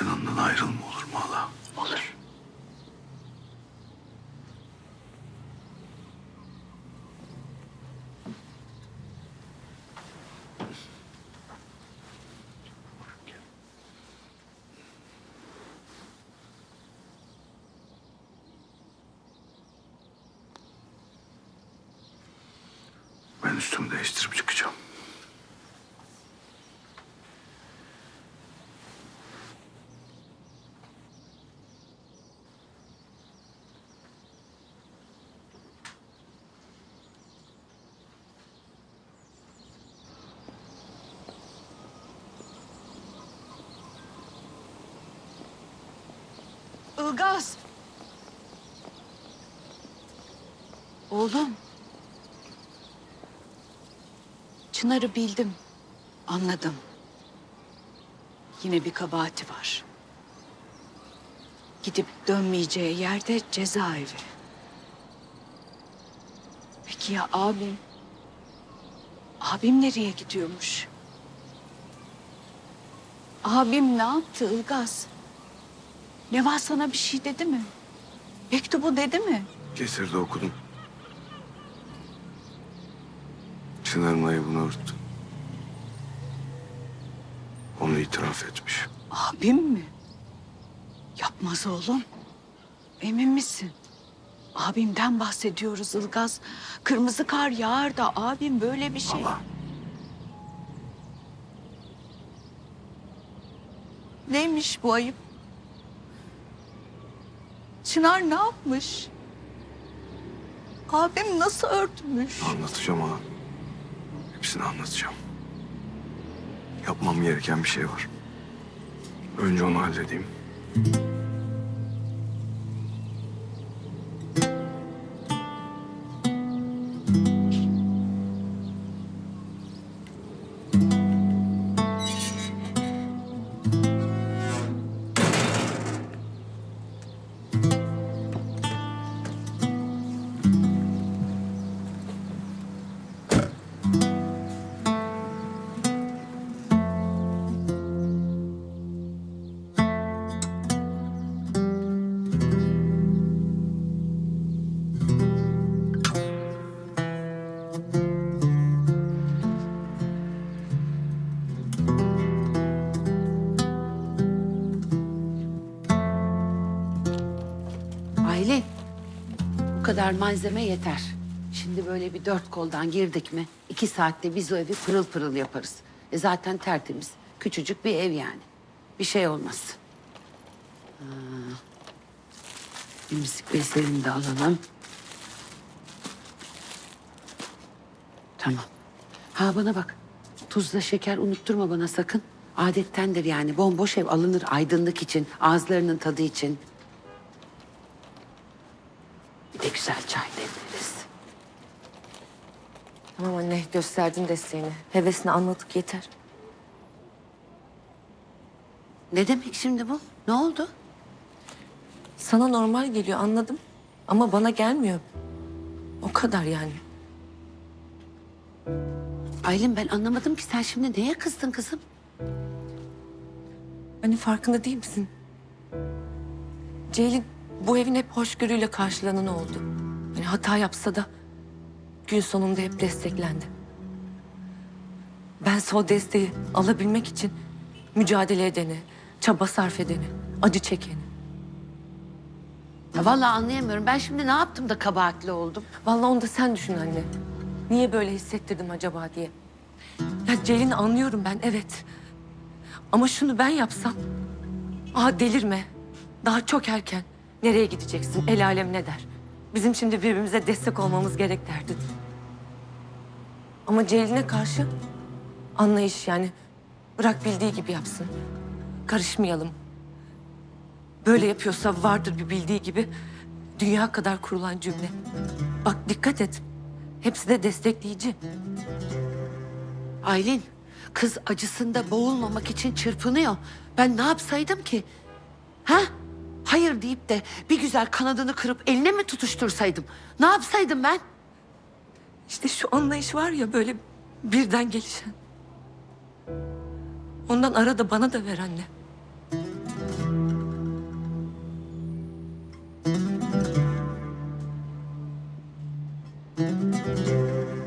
Yanından ayrılma olur mu hala? Olur. Ben üstümü değiştirip çıkacağım. Ilgaz. Oğlum. Çınar'ı bildim. Anladım. Yine bir kabahati var. Gidip dönmeyeceği yerde cezaevi. Peki ya abim? Abim nereye gidiyormuş? Abim ne yaptı Ilgaz? Neva sana bir şey dedi mi? Mektubu dedi mi? Getirdi okudum. Çınar'ın ayıbını örttü. Onu itiraf etmiş. Abim mi? Yapmaz oğlum. Emin misin? Abimden bahsediyoruz Ilgaz. Kırmızı kar yağar da abim böyle bir şey. Allah. Neymiş bu ayıp? Çınar ne yapmış? Abim nasıl örtmüş? Anlatacağım ha. Hepsini anlatacağım. Yapmam gereken bir şey var. Önce onu halledeyim. Kadar malzeme yeter. Şimdi böyle bir dört koldan girdik mi, iki saatte biz o evi pırıl pırıl yaparız. E zaten tertemiz, küçücük bir ev yani. Bir şey olmaz. Ha. Müzik bezlerini de alalım. Tamam. Ha bana bak, tuzla şeker unutturma bana sakın. Adettendir yani, bomboş ev alınır aydınlık için, ağızlarının tadı için. De güzel çay demleriz. Tamam anne gösterdin desteğini. Hevesini anladık yeter. Ne demek şimdi bu? Ne oldu? Sana normal geliyor anladım. Ama bana gelmiyor. O kadar yani. Aylin ben anlamadım ki sen şimdi neye kızdın kızım? Hani farkında değil misin? Ceylin bu evin hep hoşgörüyle karşılanan oldu. Hani hata yapsa da gün sonunda hep desteklendi. Ben o desteği alabilmek için mücadele edeni, çaba sarf edeni, acı çekeni. Ya vallahi anlayamıyorum. Ben şimdi ne yaptım da kabahatli oldum? Vallahi onu da sen düşün anne. Niye böyle hissettirdim acaba diye. Ya Ceylin anlıyorum ben evet. Ama şunu ben yapsam. Aa delirme. Daha çok erken. Nereye gideceksin? El alem ne der? Bizim şimdi birbirimize destek olmamız gerek derdin. Ama Ceylin'e karşı anlayış yani. Bırak bildiği gibi yapsın. Karışmayalım. Böyle yapıyorsa vardır bir bildiği gibi dünya kadar kurulan cümle. Bak dikkat et. Hepsi de destekleyici. Aylin kız acısında boğulmamak için çırpınıyor. Ben ne yapsaydım ki? Ha? Hayır deyip de bir güzel kanadını kırıp eline mi tutuştursaydım? Ne yapsaydım ben? İşte şu anlayış var ya böyle birden gelişen. Ondan ara da bana da ver anne.